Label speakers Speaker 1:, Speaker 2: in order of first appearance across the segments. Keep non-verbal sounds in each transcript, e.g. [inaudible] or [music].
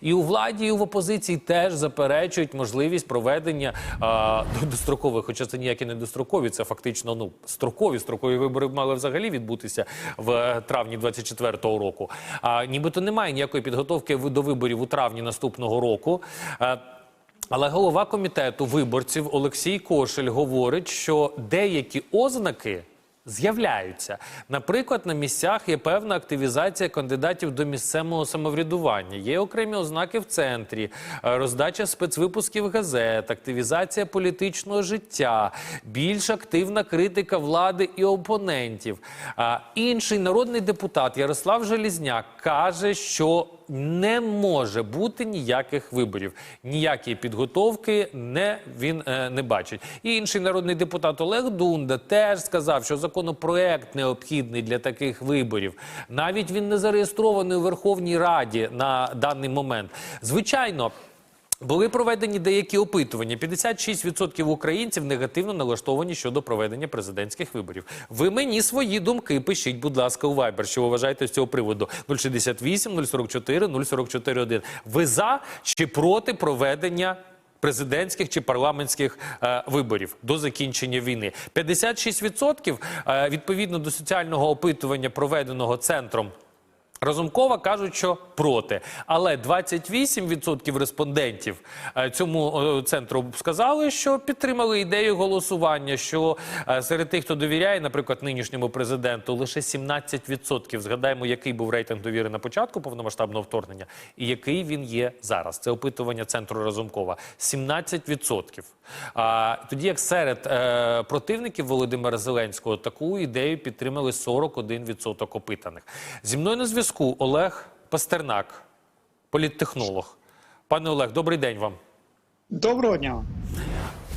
Speaker 1: І у владі, і в опозиції теж заперечують можливість проведення а, дострокових, хоча це ніякі не дострокові, це фактично ну строкові. Строкові вибори мали взагалі відбутися в е, травні 24-го року. А нібито немає ніякої підготовки до виборів у травні наступного року. Е, але голова комітету виборців Олексій Кошель говорить, що деякі ознаки з'являються. Наприклад, на місцях є певна активізація кандидатів до місцевого самоврядування. Є окремі ознаки в центрі, е, роздача спецвипусків газет, активізація політичного життя, більш активна критика влади і опонентів. Інший народний депутат Ярослав Желізняк каже, що не може бути ніяких виборів, ніякої підготовки не він е, не бачить. І інший народний депутат Олег Дунда теж сказав, що законопроект необхідний для таких виборів. Навіть він не зареєстрований у Верховній Раді на даний момент. Звичайно. Були проведені деякі опитування. 56% українців негативно налаштовані щодо проведення президентських виборів. Ви мені свої думки пишіть, будь ласка, у Viber, що вважаєте з цього приводу 068 044 044 1. Ви за чи проти проведення президентських чи парламентських е, виборів до закінчення війни? 56% е, відповідно до соціального опитування, проведеного центром. Разумкова кажуть, що проти, але 28% респондентів е, цьому е, центру сказали, що підтримали ідею голосування. Що е, серед тих, хто довіряє, наприклад, нинішньому президенту, лише 17%. Згадаємо, який був рейтинг довіри на початку повномасштабного вторгнення, і який він є зараз. Це опитування центру Разумкова. 17%. А тоді як серед е, противників Володимира Зеленського таку ідею підтримали 41% опитаних. Зі мною на зв'язку Олег Пастернак, політтехнолог. Пане Олег, добрий день вам.
Speaker 2: Доброго дня.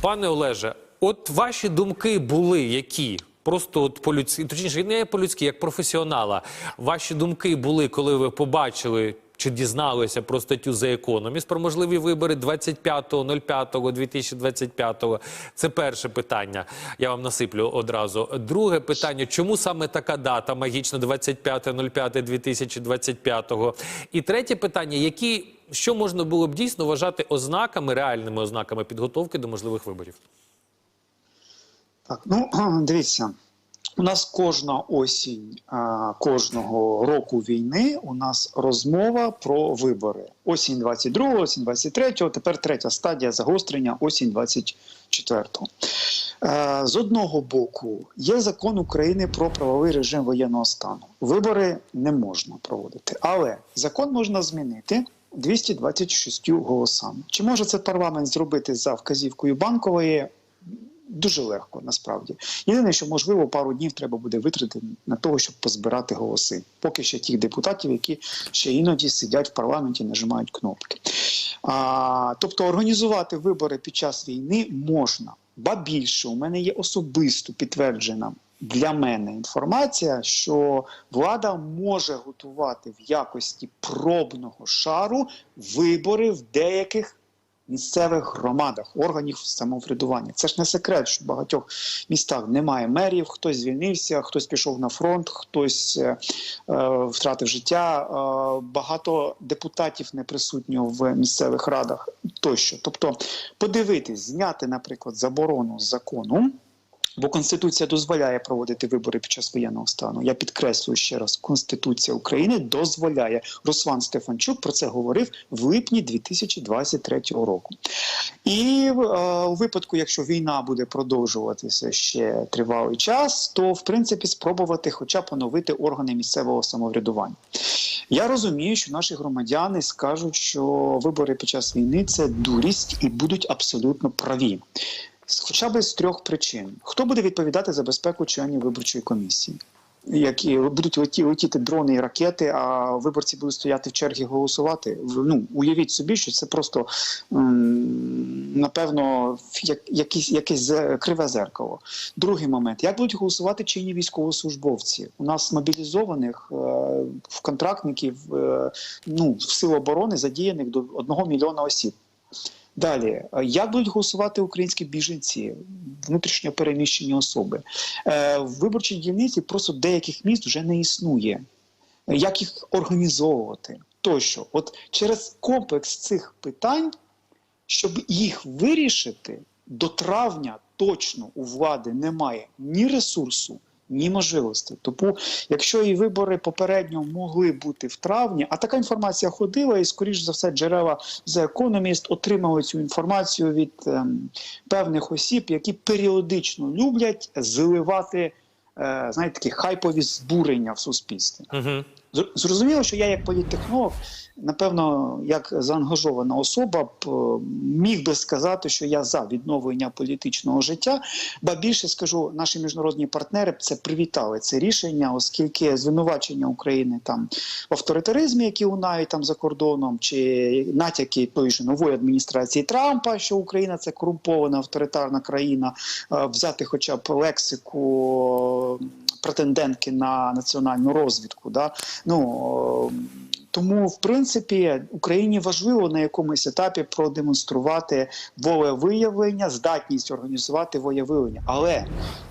Speaker 1: Пане Олеже, от ваші думки були які? Просто от по-людськи, точніше, не по-людськи, як професіонала. Ваші думки були, коли ви побачили чи дізналися про статтю The Economist про можливі вибори 25.05.2025. Це перше питання. Я вам насиплю одразу. Друге питання: чому саме така дата магічна 25.05.2025? І третє питання: які що можна було б дійсно вважати ознаками, реальними ознаками підготовки до можливих виборів?
Speaker 2: Так, ну [clears throat] дивіться, у нас кожна осінь а, кожного року війни у нас розмова про вибори. Осінь 22, осінь 23, тепер третя стадія загострення, осінь 24. Е, З одного боку, є закон України про правовий режим воєнного стану. Вибори не можна проводити, але закон можна змінити. 226 голосами. Чи може це парламент зробити за вказівкою банкової? Дуже легко насправді. Єдине, що можливо пару днів треба буде витратити на того, щоб позбирати голоси. Поки ще тих депутатів, які ще іноді сидять в парламенті, нажимають кнопки. А, тобто організувати вибори під час війни можна. Ба більше у мене є особисто підтверджена для мене інформація, що влада може готувати в якості пробного шару вибори в деяких місцевих громадах, органів самоврядування. Це ж не секрет, що в багатьох містах немає мерів, хтось звільнився, хтось пішов на фронт, хтось е, е, втратив життя. Е, багато депутатів не присутньо в місцевих радах тощо. Тобто, подивитись, зняти, наприклад, заборону з закону. Бо Конституція дозволяє проводити вибори під час воєнного стану. Я підкреслюю ще раз: Конституція України дозволяє. Руслан Стефанчук про це говорив в липні 2023 року. І е, у випадку, якщо війна буде продовжуватися ще тривалий час, то в принципі спробувати, хоча б поновити органи місцевого самоврядування. Я розумію, що наші громадяни скажуть, що вибори під час війни це дурість і будуть абсолютно праві. Хоча б з трьох причин: хто буде відповідати за безпеку членів виборчої комісії? Які будуть леті, летіти дрони і ракети, а виборці будуть стояти в чергі голосувати. Ну уявіть собі, що це просто напевно як, якесь, якесь криве зеркало. Другий момент: як будуть голосувати чинні військовослужбовці? У нас мобілізованих е, в контрактників е, ну в сил оборони задіяних до одного мільйона осіб. Далі, як будуть голосувати українські біженці, внутрішньо переміщені особи? Е, в виборчій дільниці просто деяких міст вже не існує. Як їх організовувати? тощо. От через комплекс цих питань, щоб їх вирішити, до травня точно у влади немає ні ресурсу, ні можливості. Тому, якщо і вибори попередньо могли бути в травні, а така інформація ходила, і скоріш за все, джерела The Economist отримали цю інформацію від ем, певних осіб, які періодично люблять зливати. е, Знаєте, такі хайпові збурення в суспільстві.
Speaker 1: Угу.
Speaker 2: Зр- Зрозуміло, що я як політтехнолог, напевно, як заангажована особа, б е, міг би сказати, що я за відновлення політичного життя. Ба більше скажу, наші міжнародні партнери б це привітали це рішення, оскільки звинувачення України там в авторитаризмі, які лунають там за кордоном, чи натяки тої ж нової адміністрації Трампа, що Україна це корумпована авторитарна країна, е, взяти хоча б лексику претендентки на національну розвідку. Да? Ну, е, тому, в принципі, Україні важливо на якомусь етапі продемонструвати волевиявлення, здатність організувати волевиявлення. Але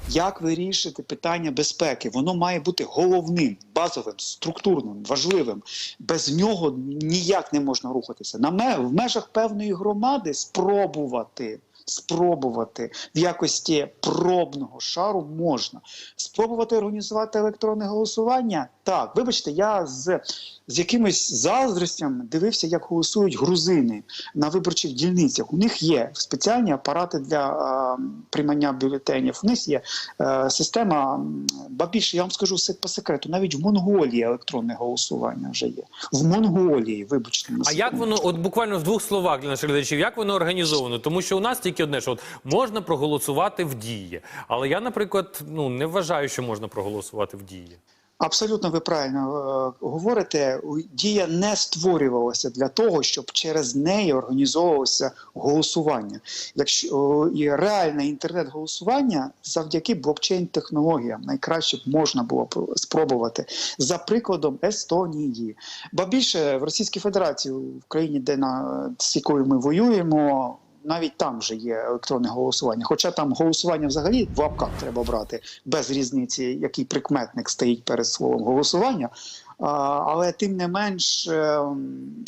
Speaker 2: як вирішити питання безпеки? Воно має бути головним, базовим, структурним, важливим. Без нього ніяк не можна рухатися. На в межах певної громади спробувати. Спробувати в якості пробного шару можна спробувати організувати електронне голосування. Так, вибачте, я з, з якимось заздростям дивився, як голосують грузини на виборчих дільницях. У них є спеціальні апарати для е, приймання бюлетенів. У них є е, система, ба більше я вам скажу се- по секрету, навіть в Монголії електронне голосування вже є. В Монголії, вибачте,
Speaker 1: А як воно, от буквально в двох словах для наших глядачів, як воно організовано? Тому що у нас тільки одне, що от можна проголосувати в дії. Але я, наприклад, ну не вважаю, що можна проголосувати в дії.
Speaker 2: Абсолютно ви правильно е, говорите. Дія не створювалася для того, щоб через неї організовувалося голосування. Якщо і реальне інтернет-голосування завдяки блокчейн-технологіям найкраще б можна було спробувати за прикладом Естонії. Ба більше в Російській Федерації в країні, де на з якою ми воюємо. Навіть там вже є електронне голосування. Хоча там голосування взагалі в лапках треба брати без різниці, який прикметник стоїть перед словом голосування. Але тим не менш е,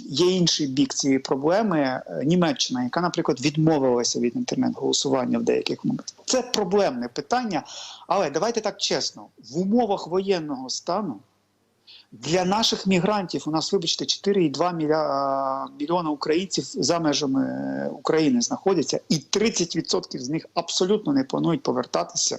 Speaker 2: є інший бік цієї проблеми. Е, Німеччина, яка, наприклад, відмовилася від інтернет-голосування в деяких моментах. Це проблемне питання. Але давайте так чесно: в умовах воєнного стану для наших мігрантів у нас, вибачте, 4,2 міля... мільйона українців за межами е, України знаходяться, і 30% з них абсолютно не планують повертатися.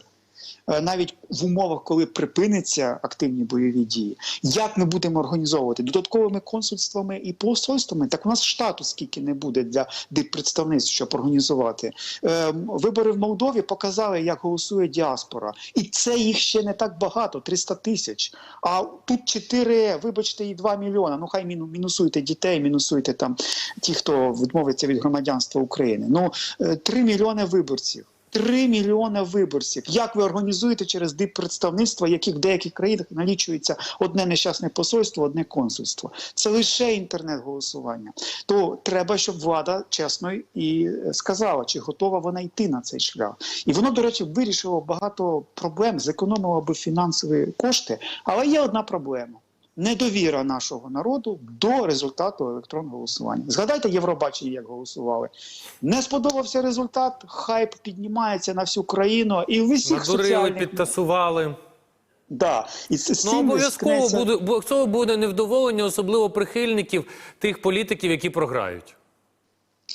Speaker 2: Е, Навіть в умовах, коли припиняться активні бойові дії, як ми будемо організовувати додатковими консульствами і посольствами, так у нас штату скільки не буде для диппредставництв, щоб організувати. Е, Вибори в Молдові показали, як голосує діаспора, і це їх ще не так багато 300 тисяч. А тут 4, вибачте, і 2 мільйона. Ну хай міну- мінусуйте дітей, мінусуйте там ті, хто відмовиться від громадянства України. Ну е, 3 мільйони виборців. 3 мільйони виборців. Як ви організуєте через диппредставництва, яких в деяких країнах налічується одне нещасне посольство, одне консульство? Це лише інтернет-голосування. То треба, щоб влада чесно і е, сказала, чи готова вона йти на цей шлях. І воно, до речі, вирішило багато проблем, зекономило би фінансові кошти. Але є одна проблема. Недовіра нашого народу до результату електронного голосування. Згадайте Євробачення, як голосували. Не сподобався результат, хайп піднімається на всю країну і в усіх
Speaker 1: Надурили,
Speaker 2: соціальних...
Speaker 1: підтасували.
Speaker 2: Да. І з
Speaker 1: Ну обов'язково
Speaker 2: скнеться-
Speaker 1: буде буде невдоволення, особливо прихильників тих політиків, які програють.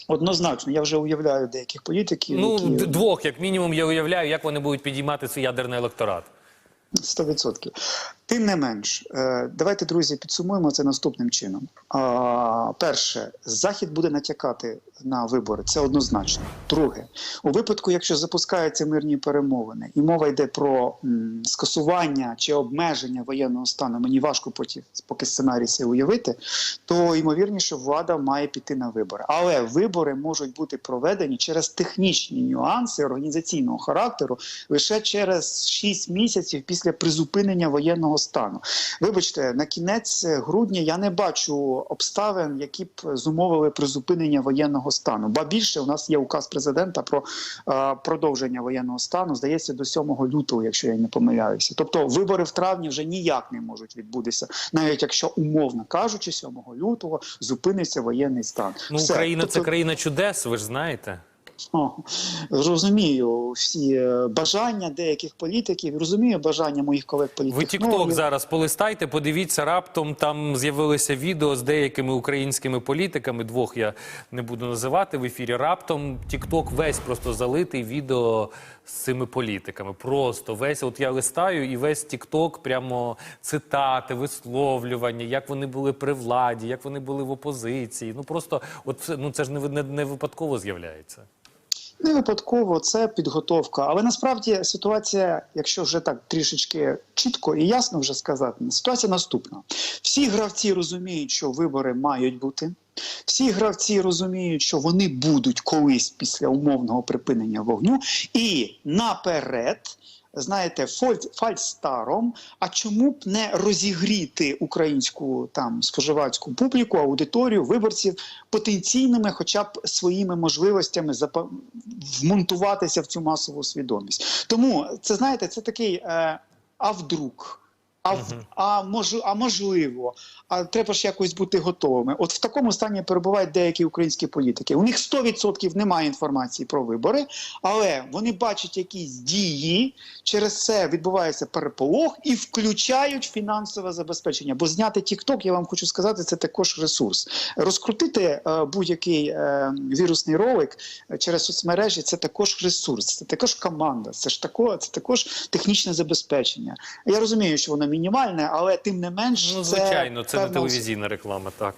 Speaker 2: Однозначно, я вже уявляю деяких політиків,
Speaker 1: Ну
Speaker 2: які...
Speaker 1: двох, як мінімум, я уявляю, як вони будуть підіймати свій ядерний електорат.
Speaker 2: 100%. Тим не менш, е, давайте, друзі, підсумуємо це наступним чином. Перше, Захід буде натякати на вибори, це однозначно. Друге, у випадку, якщо запускаються мирні перемовини, і мова йде про скасування чи обмеження воєнного стану, мені важко потім, поки сценарій це уявити, то ймовірніше влада має піти на вибори. Але вибори можуть бути проведені через технічні нюанси організаційного характеру лише через 6 місяців після призупинення воєнного воєнного стану. Вибачте, на кінець грудня я не бачу обставин, які б зумовили призупинення воєнного стану. Ба більше у нас є указ президента про е, продовження воєнного стану. Здається, до 7 лютого, якщо я не помиляюся. Тобто вибори в травні вже ніяк не можуть відбутися, навіть якщо умовно кажучи, 7 лютого зупиниться воєнний стан.
Speaker 1: Ну,
Speaker 2: Все.
Speaker 1: Україна це
Speaker 2: Тобто-
Speaker 1: країна чудес, ви ж знаєте.
Speaker 2: О, розумію всі е, бажання деяких політиків, розумію бажання моїх колег політиків.
Speaker 1: Ви Тікток
Speaker 2: Ну,
Speaker 1: зараз полистайте, подивіться, раптом там з'явилося відео з деякими українськими політиками. Двох я не буду називати в ефірі. Раптом Тікток весь просто залитий відео з цими політиками. Просто весь, от я листаю, і весь Тікток прямо цитати, висловлювання, як вони були при владі, як вони були в опозиції. Ну просто от ну це ж не, не, не випадково з'являється.
Speaker 2: Не випадково це підготовка. Але насправді ситуація, якщо вже так трішечки чітко і ясно вже сказати, ситуація наступна: всі гравці розуміють, що вибори мають бути. Всі гравці розуміють, що вони будуть колись після умовного припинення вогню, і наперед. Знаєте, фальстаром. А чому б не розігріти українську там споживацьку публіку, аудиторію, виборців потенційними, хоча б своїми можливостями вмонтуватися в цю масову свідомість? Тому це знаєте, це такий е, а вдруг. А, в- а, мож, а можливо, а треба ж якось бути готовими. От в такому стані перебувають деякі українські політики. У них 100% немає інформації про вибори, але вони бачать якісь дії, через це відбувається переполох і включають фінансове забезпечення. Бо зняти TikTok, я вам хочу сказати, це також ресурс. Розкрутити е, будь-який е, вірусний ролик е, через соцмережі це також ресурс, це також команда, це ж тако, це також технічне забезпечення. Я розумію, що воно мінімальне, але тим не менш,
Speaker 1: Ну, звичайно, це не
Speaker 2: певна
Speaker 1: телевізійна реклама, так.